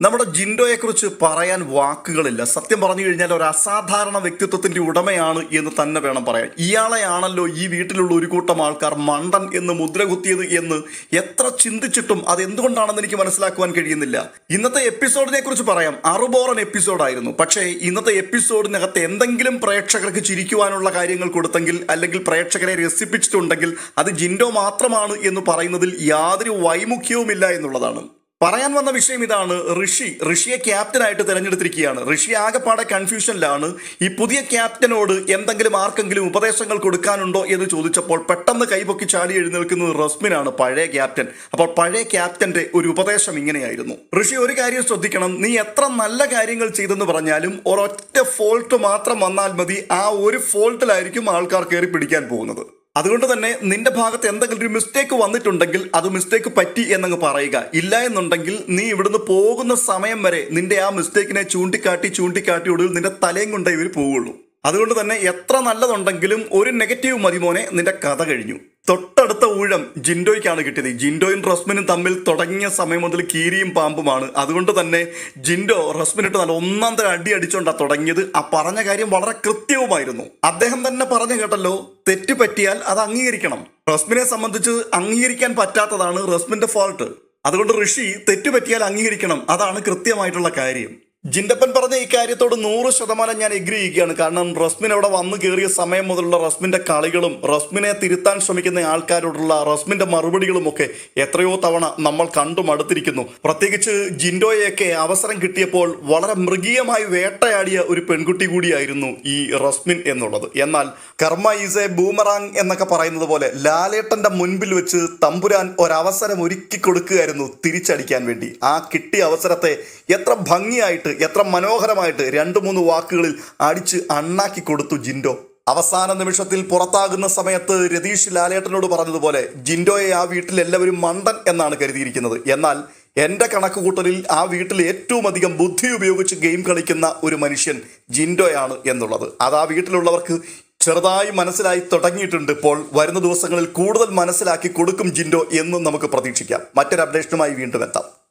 നമ്മുടെ ജിൻഡോയെക്കുറിച്ച് പറയാൻ വാക്കുകളില്ല. സത്യം പറഞ്ഞു കഴിഞ്ഞാൽ ഒരു അസാധാരണ വ്യക്തിത്വത്തിന്റെ ഉടമയാണ് എന്ന് തന്നെ വേണം പറയാൻ. ഇയാളെയാണല്ലോ ഈ വീട്ടിലുള്ള ഒരു കൂട്ടം ആൾക്കാർ മണ്ടൻ എന്ന് മുദ്ര കുത്തിയത് എന്ന് എത്ര ചിന്തിച്ചിട്ടും അത് എന്തുകൊണ്ടാണെന്ന് എനിക്ക് മനസ്സിലാക്കുവാൻ കഴിയുന്നില്ല. ഇന്നത്തെ എപ്പിസോഡിനെ കുറിച്ച് പറയാം. അറുബോറൻ എപ്പിസോഡായിരുന്നു. പക്ഷേ ഇന്നത്തെ എപ്പിസോഡിനകത്ത് എന്തെങ്കിലും പ്രേക്ഷകർക്ക് ചിരിക്കുവാനുള്ള കാര്യങ്ങൾ കൊടുത്തെങ്കിൽ അല്ലെങ്കിൽ പ്രേക്ഷകരെ രസിപ്പിച്ചിട്ടുണ്ടെങ്കിൽ അത് ജിൻഡോ മാത്രമാണ് എന്ന് പറയുന്നതിൽ യാതൊരു വൈമുഖ്യവുമില്ല എന്നുള്ളതാണ്. പറയാൻ വന്ന വിഷയം ഇതാണ്. ഋഷി ഋഷിയെ ക്യാപ്റ്റനായിട്ട് തിരഞ്ഞെടുത്തിരിക്കുകയാണ്. ഋഷി ആകെപ്പാടെ കൺഫ്യൂഷനിലാണ് ഈ പുതിയ ക്യാപ്റ്റനോട് എന്തെങ്കിലും ആർക്കെങ്കിലും ഉപദേശങ്ങൾ കൊടുക്കാനുണ്ടോ എന്ന് ചോദിച്ചപ്പോൾ പെട്ടെന്ന് കൈപൊക്കി ചാടി എഴുന്നേൽക്കുന്നത് റസ്മിനാണ് പഴയ ക്യാപ്റ്റൻ അപ്പോൾ പഴയ ക്യാപ്റ്റന്റെ ഒരു ഉപദേശം ഇങ്ങനെയായിരുന്നു. ഋഷി ഒരു കാര്യം ശ്രദ്ധിക്കണം. നീ എത്ര നല്ല കാര്യങ്ങൾ ചെയ്തെന്ന് പറഞ്ഞാലും ഒരൊറ്റ ഫോൾട്ട് മാത്രം വന്നാൽ മതി. ആ ഒരു ഫോൾട്ടിലായിരിക്കും ആൾക്കാർ കയറി പിടിക്കാൻ പോകുന്നത്. അതുകൊണ്ട് തന്നെ നിന്റെ ഭാഗത്ത് എന്തെങ്കിലും ഒരു മിസ്റ്റേക്ക് വന്നിട്ടുണ്ടെങ്കിൽ അത് മിസ്റ്റേക്ക് പറ്റി എന്നങ്ങ് പറയുക. ഇല്ല എന്നുണ്ടെങ്കിൽ നീ ഇവിടുന്ന് പോകുന്ന സമയം വരെ നിന്റെ ആ മിസ്റ്റേക്കിനെ ചൂണ്ടിക്കാട്ടി ചൂണ്ടിക്കാട്ടി ഒടുവിൽ നിന്റെ തലയും കൊണ്ടേ ഇവർ പോവുള്ളൂ. അതുകൊണ്ട് തന്നെ എത്ര നല്ലതുണ്ടെങ്കിലും ഒരു നെഗറ്റീവ് മതി മോനെ നിന്റെ കഥ കഴിഞ്ഞു. തൊട്ടടുത്ത ഊഴം ജിൻഡോയ്ക്കാണ് കിട്ടിയത്. ജിൻഡോയും റസ്മിനും തമ്മിൽ തുടങ്ങിയ സമയം മുതൽ കീരിയും പാമ്പുമാണ്. അതുകൊണ്ട് തന്നെ ജിൻഡോ റസ്മിനിട്ട് നല്ല ഒന്നാം തരം അടി അടിച്ചുകൊണ്ടാണ് തുടങ്ങിയത്. ആ പറഞ്ഞ കാര്യം വളരെ കൃത്യവുമായിരുന്നു. അദ്ദേഹം തന്നെ പറഞ്ഞു കേട്ടല്ലോ തെറ്റ് പറ്റിയാൽ അത് അംഗീകരിക്കണം. റസ്മിനെ സംബന്ധിച്ച് അംഗീകരിക്കാൻ പറ്റാത്തതാണ് റസ്മിന്റെ ഫോൾട്ട് അതുകൊണ്ട് ഋഷി തെറ്റ് പറ്റിയാൽ അംഗീകരിക്കണം. അതാണ് കൃത്യമായിട്ടുള്ള കാര്യം. ജിൻഡപ്പൻ പറഞ്ഞ ഈ കാര്യത്തോട് നൂറ് ശതമാനം ഞാൻ എഗ്രി ചെയ്യുകയാണ്. കാരണം റസ്മിൻ അവിടെ വന്നു കയറിയ സമയം മുതലുള്ള റസ്മിന്റെ കളികളും റസ്മിനെ തിരുത്താൻ ശ്രമിക്കുന്ന ആൾക്കാരോടുള്ള റസ്മിന്റെ മറുപടികളും ഒക്കെ എത്രയോ തവണ നമ്മൾ കണ്ടു മടുത്തിരിക്കുന്നു പ്രത്യേകിച്ച് ജിൻഡോയെയൊക്കെ അവസരം കിട്ടിയപ്പോൾ വളരെ മൃഗീയമായി വേട്ടയാടിയ ഒരു പെൺകുട്ടി കൂടിയായിരുന്നു ഈ റസ്മിൻ എന്നുള്ളത്. എന്നാൽ കർമ്മ ഈസ് എ ബൂമറാങ് എന്നൊക്കെ പറയുന്നത് പോലെ ലാലേട്ടന്റെ മുൻപിൽ വെച്ച് തമ്പുരാൻ ഒരവസരം ഒരുക്കി കൊടുക്കുകയായിരുന്നു തിരിച്ചടിക്കാൻ വേണ്ടി. ആ കിട്ടിയ അവസരത്തെ എത്ര ഭംഗിയായിട്ട് എത്ര മനോഹരമായിട്ട് രണ്ട് മൂന്ന് വാക്കുകളിൽ അടിച്ച് അണ്ണാക്കി കൊടുത്തു ജിൻഡോ. അവസാന നിമിഷത്തിൽ പുറത്താകുന്ന സമയത്ത് രതീഷ് ലാലേട്ടനോട് പറഞ്ഞതുപോലെ ജിൻഡോയെ ആ വീട്ടിൽ എല്ലാവരും മണ്ടൻ എന്നാണ് കരുതിയിരിക്കുന്നത്. എന്നാൽ എന്റെ കണക്കുകൂട്ടലിൽ ആ വീട്ടിൽ ഏറ്റവും അധികം ബുദ്ധി ഉപയോഗിച്ച് ഗെയിം കളിക്കുന്ന ഒരു മനുഷ്യൻ ജിൻഡോയാണ് എന്നുള്ളത്. അത് ആ വീട്ടിലുള്ളവർക്ക് ചെറുതായി മനസ്സിലായി തുടങ്ങിയിട്ടുണ്ട്. ഇപ്പോൾ വരുന്ന ദിവസങ്ങളിൽ കൂടുതൽ മനസ്സിലാക്കി കൊടുക്കും ജിൻഡോ എന്നും നമുക്ക് പ്രതീക്ഷിക്കാം. മറ്റൊരു അപ്ഡേഷനുമായി വീണ്ടും എത്താം.